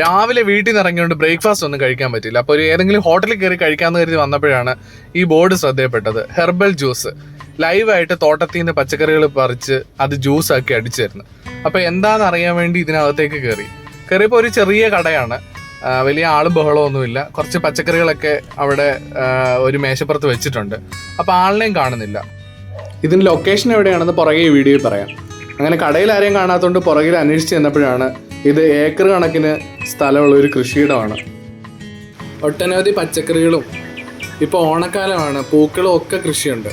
രാവിലെ വീട്ടിൽ നിന്ന് ഇറങ്ങിയോണ്ട് ബ്രേക്ക്ഫാസ്റ്റ് ഒന്നും കഴിക്കാൻ പറ്റില്ല അപ്പോൾ ഒരു ഏതെങ്കിലും ഹോട്ടലിൽ കയറി കഴിക്കാമെന്ന് കരുതി വന്നപ്പോഴാണ് ഈ ബോർഡ് ശ്രദ്ധയപ്പെട്ടത്. ഹെർബൽ ജ്യൂസ് ലൈവായിട്ട് തോട്ടത്തിൽ നിന്ന് പച്ചക്കറികൾ പറിച്ച് അത് ജ്യൂസാക്കി അടിച്ചു തരുന്നത് അപ്പോൾ എന്താണെന്ന് അറിയാൻ വേണ്ടി ഇതിനകത്തേക്ക് കയറി. കയറിയപ്പോൾ ഒരു ചെറിയ കടയാണ്. വലിയ ആളും ബഹളമൊന്നുമില്ല. കുറച്ച് പച്ചക്കറികളൊക്കെ അവിടെ ഒരു മേശപ്പുറത്ത് വെച്ചിട്ടുണ്ട്. അപ്പോൾ ആളിനെയും കാണുന്നില്ല. ഇതിന്റെ ലൊക്കേഷൻ എവിടെയാണെന്ന് പുറകെ വീഡിയോയിൽ പറയാം. അങ്ങനെ കടയിൽ ആരെയും കാണാത്തതുകൊണ്ട് പുറകിൽ അന്വേഷിച്ച് ചെന്നപ്പോഴാണ് ഇത് ഏക്കർ കണക്കിന് സ്ഥലമുള്ള ഒരു കൃഷിയിടമാണ്. ഒട്ടനവധി പച്ചക്കറികളും ഇപ്പോൾ ഓണക്കാലമാണ് പൂക്കളും ഒക്കെ കൃഷിയുണ്ട്.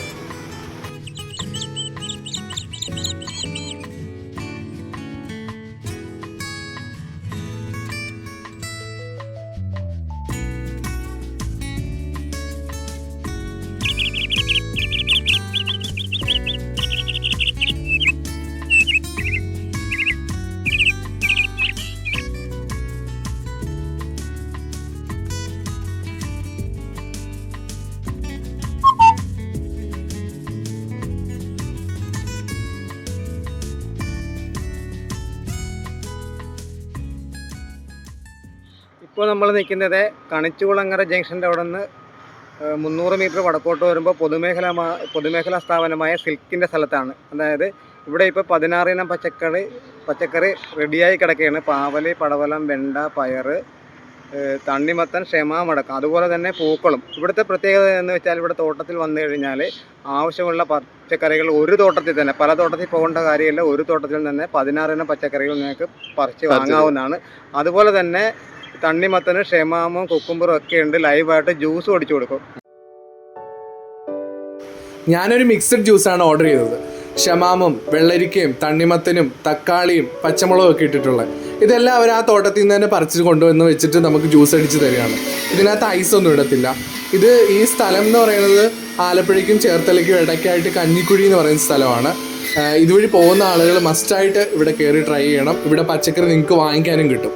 ഇപ്പോൾ നമ്മൾ നിൽക്കുന്നത് കണിച്ചുകുളങ്ങര ജംഗ്ഷന്റെ അവിടെ നിന്ന് മുന്നൂറ് മീറ്റർ വടക്കോട്ട് വരുമ്പോൾ പൊതുമേഖല പൊതുമേഖലാ സ്ഥാപനമായ സിൽക്കിന്റെ സ്ഥലത്താണ്. അതായത് ഇവിടെ ഇപ്പോൾ പതിനാറിനം പച്ചക്കറി പച്ചക്കറി റെഡിയായി കിടക്കുകയാണ്. പാവൽ പടവലം വെണ്ട പയറ് തണ്ണിമത്തൻ ക്ഷമാമടക്കം അതുപോലെ തന്നെ പൂക്കളും. ഇവിടുത്തെ പ്രത്യേകത എന്ന് വെച്ചാൽ ഇവിടെ തോട്ടത്തിൽ വന്നു കഴിഞ്ഞാൽ ആവശ്യമുള്ള പച്ചക്കറികൾ ഒരു തോട്ടത്തിൽ തന്നെ പല തോട്ടത്തിൽ പോകേണ്ട കാര്യമില്ല. ഒരു തോട്ടത്തിൽ തന്നെ പതിനാറിനം പച്ചക്കറികൾ നിങ്ങൾക്ക് പറിച്ച് വാങ്ങാവുന്നതാണ്. അതുപോലെ തന്നെ തണ്ണിമത്തന് ക്ഷമാമും കുക്കുമ്പറും ഒക്കെ ഉണ്ട്. ലൈവായിട്ട് ജ്യൂസ് ഒടിച്ചു കൊടുക്കും. ഞാനൊരു മിക്സഡ് ജ്യൂസാണ് ഓർഡർ ചെയ്തത്. ഷമാമും വെള്ളരിക്കയും തണ്ണിമത്തനും തക്കാളിയും പച്ചമുളകും ഒക്കെ ഇട്ടിട്ടുള്ളത്. ഇതെല്ലാം അവർ ആ തോട്ടത്തിൽ നിന്ന് തന്നെ പറിച്ച് കൊണ്ടുവന്ന് വെച്ചിട്ട് നമുക്ക് ജ്യൂസ് അടിച്ച് തരികയാണ്. ഇതിനകത്ത് ഒന്നും ഇടത്തില്ല. ഇത് ഈ സ്ഥലം എന്ന് പറയുന്നത് ആലപ്പുഴയ്ക്കും ചേർത്തലയ്ക്കും ഇടയ്ക്കായിട്ട് കഞ്ഞിക്കുഴി എന്ന് പറയുന്ന സ്ഥലമാണ്. ഇതുവഴി പോകുന്ന ആളുകൾ മസ്റ്റായിട്ട് ഇവിടെ കയറി ട്രൈ ചെയ്യണം. ഇവിടെ പച്ചക്കറി നിങ്ങൾക്ക് വാങ്ങിക്കാനും കിട്ടും.